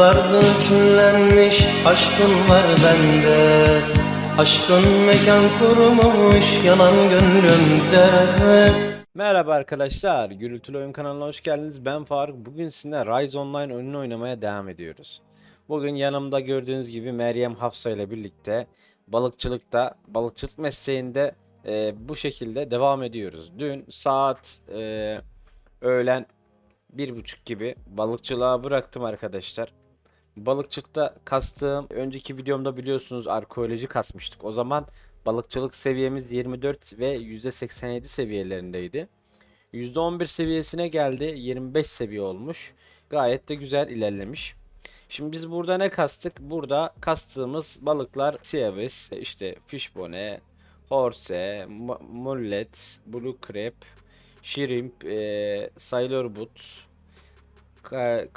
Yıllardır küllenmiş aşkın var bende Aşkın mekan kurmuş yanan gönlümde Merhaba arkadaşlar, Gürültülü Oyun kanalına hoş geldiniz. Ben Faruk. Bugün sizinle Rise Online oyununu oynamaya devam ediyoruz. Bugün yanımda gördüğünüz gibi Meryem Hafsa ile birlikte balıkçılıkta, balıkçılık mesleğinde e, bu şekilde devam ediyoruz. Dün saat e, öğlen bir buçuk gibi balıkçılığa bıraktım arkadaşlar. Balıkçılıkta kastığım önceki videomda biliyorsunuz arkeoloji kasmıştık. O zaman balıkçılık seviyemiz 24 ve %87 seviyelerindeydi. %11 seviyesine geldi. 25 seviye olmuş. Gayet de güzel ilerlemiş. Şimdi biz burada ne kastık? Burada kastığımız balıklar Sievis, işte fishbone, horse, mu- mullet, blue crab, shrimp, e, sailor-boot, Ka-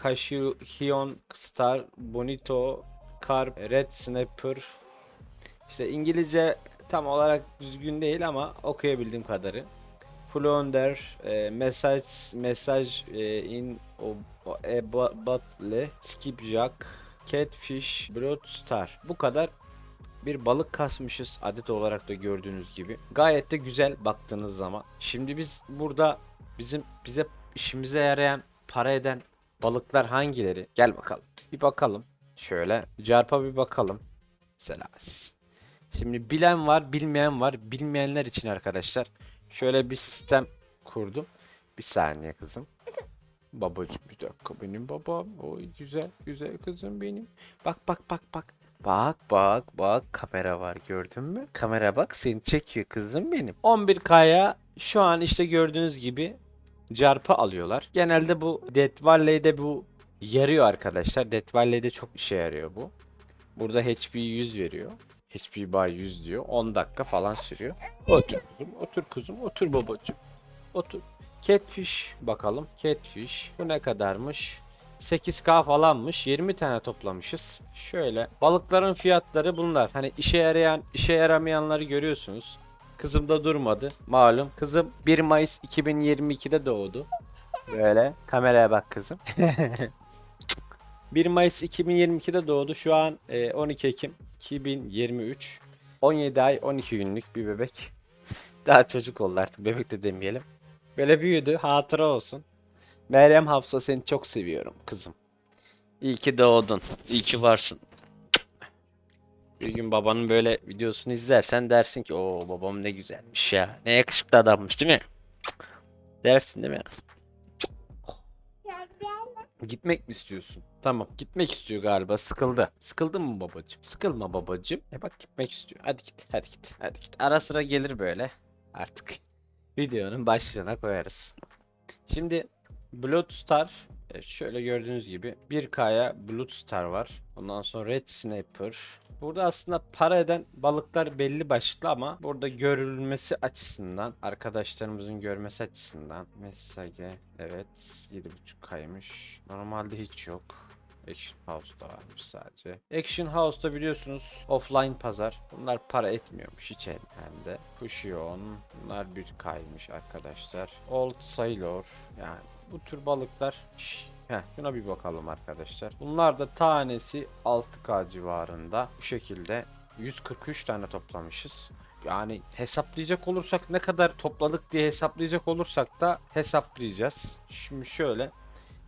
Cashion Star, Bonito, Carp, Red Snapper. İşte İngilizce tam olarak düzgün değil ama okuyabildiğim kadarı. Flounder, e, mesaj, mesaj e, in o, o- e, battle, skipjack, catfish, blood star. Bu kadar bir balık kasmışız adet olarak da gördüğünüz gibi. Gayet de güzel baktığınız zaman. Şimdi biz burada bizim bize işimize yarayan, para eden balıklar hangileri? Gel bakalım. Bir bakalım. Şöyle carpa bir bakalım. Mesela Şimdi bilen var, bilmeyen var. Bilmeyenler için arkadaşlar şöyle bir sistem kurdum. Bir saniye kızım. Babacım bir dakika benim babam. Oy güzel güzel kızım benim. Bak bak bak bak. Bak bak bak kamera var gördün mü? Kamera bak seni çekiyor kızım benim. 11K'ya şu an işte gördüğünüz gibi carpa alıyorlar. Genelde bu Death Valley'de bu yarıyor arkadaşlar. Death Valley'de çok işe yarıyor bu. Burada HP 100 veriyor. HP by 100 diyor. 10 dakika falan sürüyor. Otur kuzum, otur kuzum, otur babacığım. Otur. Catfish bakalım. Catfish. Bu ne kadarmış? 8K falanmış. 20 tane toplamışız. Şöyle. Balıkların fiyatları bunlar. Hani işe yarayan, işe yaramayanları görüyorsunuz. Kızım da durmadı. Malum. Kızım 1 Mayıs 2022'de doğdu. Böyle. Kameraya bak kızım. 1 Mayıs 2022'de doğdu. Şu an e, 12 Ekim 2023. 17 ay 12 günlük bir bebek. Daha çocuk oldu artık. Bebek de demeyelim. Böyle büyüdü. Hatıra olsun. Meryem Hafsa seni çok seviyorum kızım. İyi ki doğdun. İyi ki varsın. Bir gün babanın böyle videosunu izlersen dersin ki o babam ne güzelmiş ya. Ne yakışıklı adammış değil mi? Dersin değil mi? Gitmek mi istiyorsun? Tamam, gitmek istiyor galiba. Sıkıldı. Sıkıldın mı babacığım? Sıkılma babacığım. E bak gitmek istiyor. Hadi git, hadi git, hadi git. Ara sıra gelir böyle. Artık videonun başlığına koyarız. Şimdi Blood Star e, şöyle gördüğünüz gibi 1K'ya Blood Star var. Ondan sonra Red Snapper. Burada aslında para eden balıklar belli başlı ama burada görülmesi açısından, arkadaşlarımızın görmesi açısından Message evet 7.5K'ymış. Normalde hiç yok. Action House'da varmış sadece. Action House'da biliyorsunuz offline pazar. Bunlar para etmiyormuş hiç hem de. Fusion. Bunlar bir kaymış arkadaşlar. Old Sailor. Yani bu tür balıklar Şş, Heh, şuna bir bakalım arkadaşlar. Bunlar da tanesi 6K civarında. Bu şekilde 143 tane toplamışız. Yani hesaplayacak olursak ne kadar topladık diye hesaplayacak olursak da hesaplayacağız. Şimdi şöyle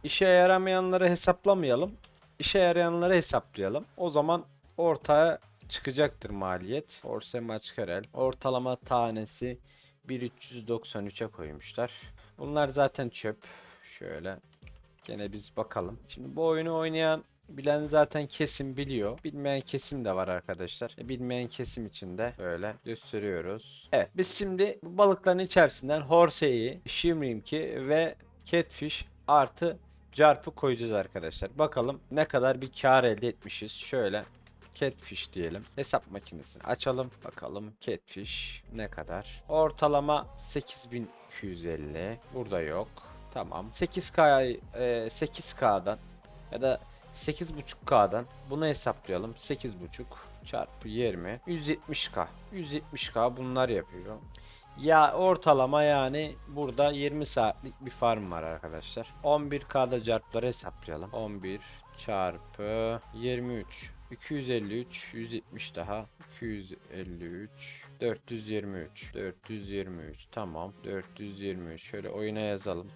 İşe yaramayanları hesaplamayalım. İşe yarayanları hesaplayalım. O zaman ortaya çıkacaktır maliyet. Orse Maçkarel. Ortalama tanesi 1393'e koymuşlar. Bunlar zaten çöp. Şöyle gene biz bakalım. Şimdi bu oyunu oynayan bilen zaten kesim biliyor. Bilmeyen kesim de var arkadaşlar. E, Bilmeyen kesim için de böyle gösteriyoruz. Evet biz şimdi bu balıkların içerisinden Horse'yi, Shrimki ve Catfish artı Carp'ı koyacağız arkadaşlar. Bakalım ne kadar bir kar elde etmişiz. Şöyle Catfish diyelim. Hesap makinesini açalım. Bakalım Catfish ne kadar? Ortalama 8250. Burada yok. Tamam. 8K e, 8K'dan ya da 8.5K'dan bunu hesaplayalım. 8.5 çarpı 20 170K. 170K bunlar yapıyor. Ya ortalama yani burada 20 saatlik bir farm var arkadaşlar. 11K'da carpları hesaplayalım. 11 çarpı 23 253 170 daha. 253 423 423 tamam 423 şöyle oyuna yazalım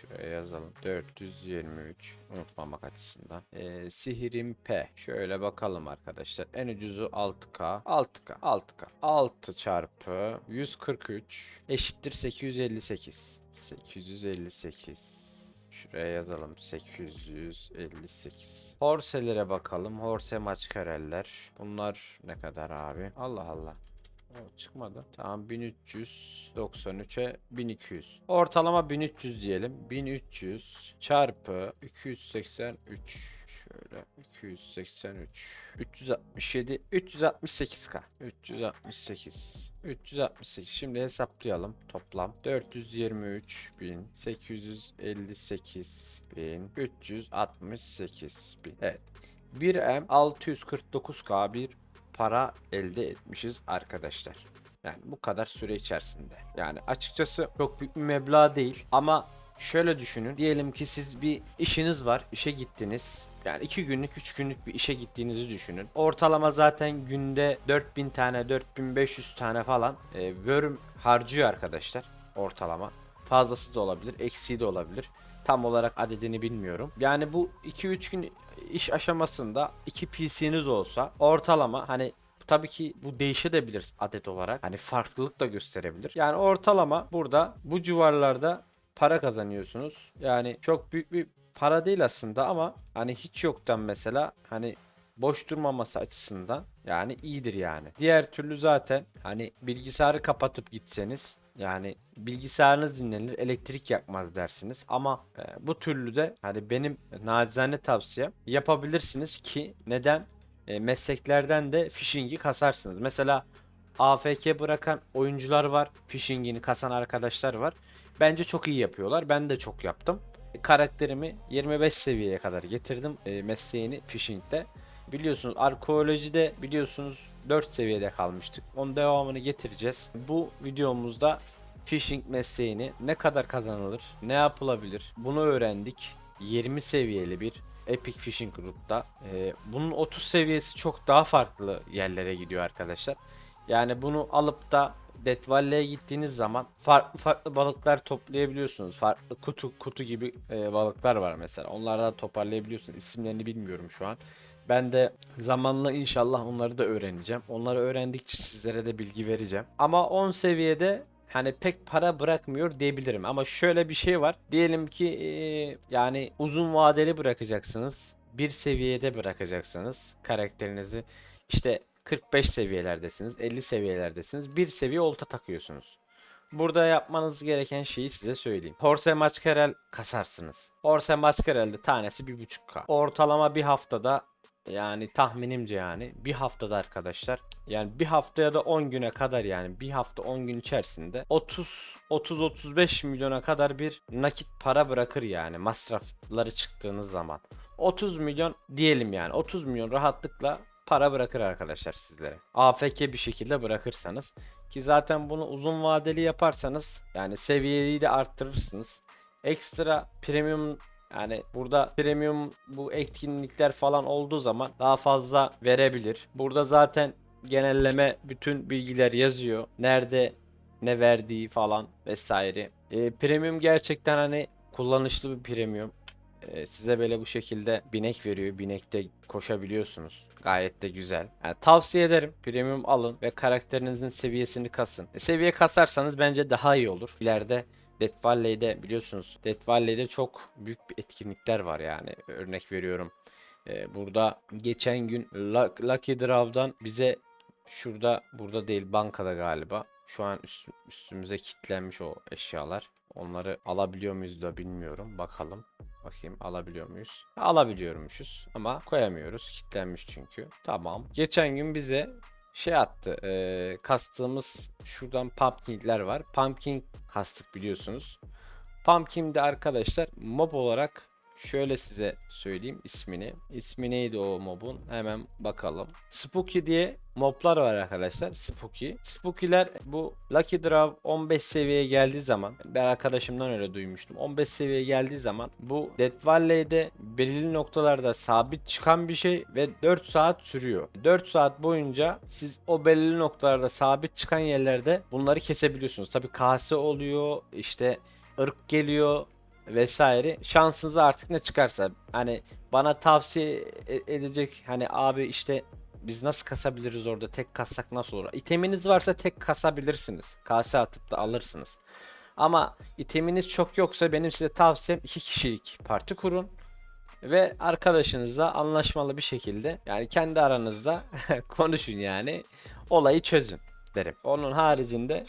Şuraya yazalım. 423 unutmamak açısından. Ee, sihirim P. Şöyle bakalım arkadaşlar. En ucuzu 6K. 6K. 6K. 6 çarpı 143 eşittir 858. 858. Şuraya yazalım 858. Horselere bakalım. Horse maç kareller. Bunlar ne kadar abi? Allah Allah. O çıkmadı. Tamam 1393'e 1200. Ortalama 1300 diyelim. 1300 çarpı 283 şöyle 283 367 368k 368 368 şimdi hesaplayalım. Toplam 423 bin 858 bin 368 bin. Evet. 1M 649k bir para elde etmişiz arkadaşlar. Yani bu kadar süre içerisinde. Yani açıkçası çok büyük bir meblağ değil ama şöyle düşünün. Diyelim ki siz bir işiniz var, işe gittiniz. Yani 2 günlük, 3 günlük bir işe gittiğinizi düşünün. Ortalama zaten günde 4000 tane, 4500 tane falan e, worm harcıyor arkadaşlar ortalama. Fazlası da olabilir, eksiği de olabilir. Tam olarak adedini bilmiyorum. Yani bu 2-3 gün iş aşamasında 2 PC'niz olsa ortalama hani tabii ki bu değişebilir adet olarak. Hani farklılık da gösterebilir. Yani ortalama burada bu civarlarda para kazanıyorsunuz. Yani çok büyük bir para değil aslında ama hani hiç yoktan mesela hani boş durmaması açısından yani iyidir yani. Diğer türlü zaten hani bilgisayarı kapatıp gitseniz yani bilgisayarınız dinlenir, elektrik yakmaz dersiniz. Ama e, bu türlü de hani benim nacizane tavsiyem yapabilirsiniz ki neden? E, mesleklerden de phishing'i kasarsınız. Mesela AFK bırakan oyuncular var, phishing'ini kasan arkadaşlar var. Bence çok iyi yapıyorlar. Ben de çok yaptım. Karakterimi 25 seviyeye kadar getirdim e, mesleğini phishing'de. Biliyorsunuz arkeolojide biliyorsunuz 4 seviyede kalmıştık. Onun devamını getireceğiz. Bu videomuzda phishing mesleğini ne kadar kazanılır, ne yapılabilir bunu öğrendik. 20 seviyeli bir Epic Phishing Group'ta. Ee, bunun 30 seviyesi çok daha farklı yerlere gidiyor arkadaşlar. Yani bunu alıp da Death Valley'e gittiğiniz zaman farklı farklı balıklar toplayabiliyorsunuz. Farklı kutu kutu gibi e, balıklar var mesela. Onlardan toparlayabiliyorsunuz. İsimlerini bilmiyorum şu an. Ben de zamanla inşallah onları da öğreneceğim. Onları öğrendikçe sizlere de bilgi vereceğim. Ama 10 seviyede hani pek para bırakmıyor diyebilirim. Ama şöyle bir şey var. Diyelim ki eee, yani uzun vadeli bırakacaksınız. Bir seviyede bırakacaksınız karakterinizi. İşte 45 seviyelerdesiniz, 50 seviyelerdesiniz. Bir seviye olta takıyorsunuz. Burada yapmanız gereken şeyi size söyleyeyim. Horse Masquerel kasarsınız. Horse Masquerel'de tanesi 1.5k. Ortalama bir haftada yani tahminimce yani bir haftada arkadaşlar yani bir haftaya da 10 güne kadar yani bir hafta 10 gün içerisinde 30 30 35 milyona kadar bir nakit para bırakır yani masrafları çıktığınız zaman. 30 milyon diyelim yani 30 milyon rahatlıkla para bırakır arkadaşlar sizlere. AFK bir şekilde bırakırsanız ki zaten bunu uzun vadeli yaparsanız yani seviyeyi de arttırırsınız. Ekstra premium yani burada premium bu etkinlikler falan olduğu zaman daha fazla verebilir. Burada zaten genelleme bütün bilgiler yazıyor. Nerede ne verdiği falan vesaire. E, premium gerçekten hani kullanışlı bir premium. E, size böyle bu şekilde binek veriyor. Binekte koşabiliyorsunuz. Gayet de güzel. Yani tavsiye ederim. Premium alın ve karakterinizin seviyesini kasın. E, seviye kasarsanız bence daha iyi olur. İleride Death Valley'de biliyorsunuz Death Valley'de çok büyük etkinlikler var yani. Örnek veriyorum. Ee, burada geçen gün Luck- Lucky Draw'dan bize şurada burada değil bankada galiba. Şu an üst- üstümüze kilitlenmiş o eşyalar. Onları alabiliyor muyuz da bilmiyorum. Bakalım. Bakayım alabiliyor muyuz? Alabiliyormuşuz ama koyamıyoruz. Kilitlenmiş çünkü. Tamam. Geçen gün bize şey attı. E, kastığımız şuradan pumpkinler var. Pumpkin kastık biliyorsunuz. Pumpkin'de arkadaşlar mob olarak Şöyle size söyleyeyim ismini. İsmi neydi o mobun? Hemen bakalım. Spooky diye moblar var arkadaşlar. Spooky. Spooky'ler bu Lucky Draw 15 seviyeye geldiği zaman ben arkadaşımdan öyle duymuştum. 15 seviyeye geldiği zaman bu Dead Valley'de belirli noktalarda sabit çıkan bir şey ve 4 saat sürüyor. 4 saat boyunca siz o belirli noktalarda sabit çıkan yerlerde bunları kesebiliyorsunuz. Tabi kase oluyor, işte ırk geliyor vesaire. Şansınıza artık ne çıkarsa hani bana tavsiye e- edecek hani abi işte biz nasıl kasabiliriz orada tek kassak nasıl olur? İteminiz varsa tek kasabilirsiniz. Kase atıp da alırsınız. Ama iteminiz çok yoksa benim size tavsiyem iki kişilik parti kurun ve arkadaşınızla anlaşmalı bir şekilde yani kendi aranızda konuşun yani olayı çözün derim. Onun haricinde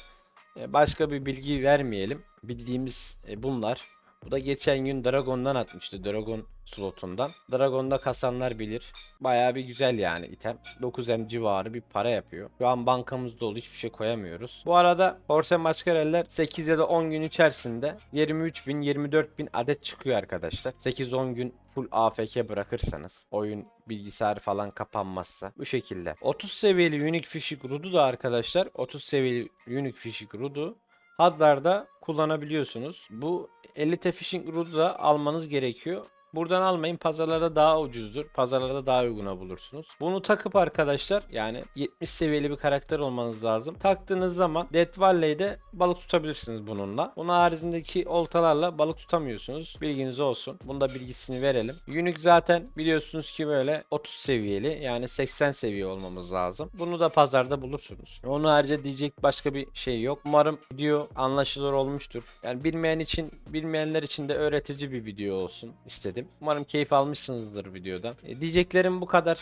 e, başka bir bilgi vermeyelim. Bildiğimiz e, bunlar. Bu da geçen gün Dragon'dan atmıştı. Dragon slotundan. Dragon'da kasanlar bilir. Bayağı bir güzel yani item. 9M civarı bir para yapıyor. Şu an bankamız dolu hiçbir şey koyamıyoruz. Bu arada Horse Mascareller 8 ya da 10 gün içerisinde 23 bin 24 bin adet çıkıyor arkadaşlar. 8-10 gün full AFK bırakırsanız oyun bilgisayar falan kapanmazsa bu şekilde. 30 seviyeli Unique Fishing Rood'u da arkadaşlar 30 seviyeli Unique Fishing Rood'u Hadlarda kullanabiliyorsunuz. Bu 50 te fishing rood'u da almanız gerekiyor. Buradan almayın pazarlarda daha ucuzdur. Pazarlarda daha uyguna bulursunuz. Bunu takıp arkadaşlar yani 70 seviyeli bir karakter olmanız lazım. Taktığınız zaman Death Valley'de balık tutabilirsiniz bununla. Bunun haricindeki oltalarla balık tutamıyorsunuz. Bilginiz olsun. Bunda bilgisini verelim. Unique zaten biliyorsunuz ki böyle 30 seviyeli yani 80 seviye olmamız lazım. Bunu da pazarda bulursunuz. Onun harici diyecek başka bir şey yok. Umarım video anlaşılır olmuştur. Yani bilmeyen için bilmeyenler için de öğretici bir video olsun istedim. Umarım keyif almışsınızdır videodan. E, diyeceklerim bu kadar.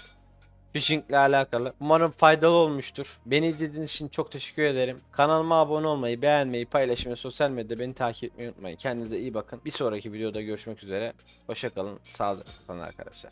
Phishing ile alakalı. Umarım faydalı olmuştur. Beni izlediğiniz için çok teşekkür ederim. Kanalıma abone olmayı, beğenmeyi, paylaşmayı, sosyal medyada beni takip etmeyi unutmayın. Kendinize iyi bakın. Bir sonraki videoda görüşmek üzere. Hoşçakalın. Sağlıcakla kalın arkadaşlar.